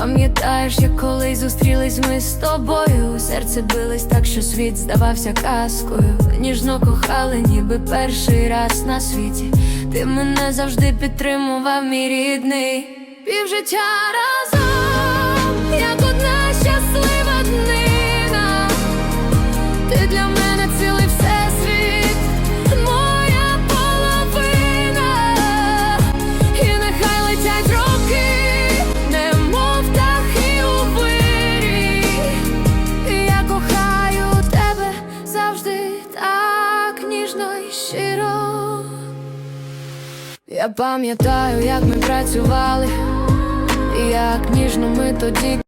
Пам'ятаєш, як колись зустрілись ми з тобою. Серце билось так, що світ здавався казкою. Ніжно кохали, ніби перший раз на світі. Ти мене завжди підтримував, мій рідний. Півжиття разом, ніжно і щиро. Я пам'ятаю, як ми працювали, і як ніжно ми тоді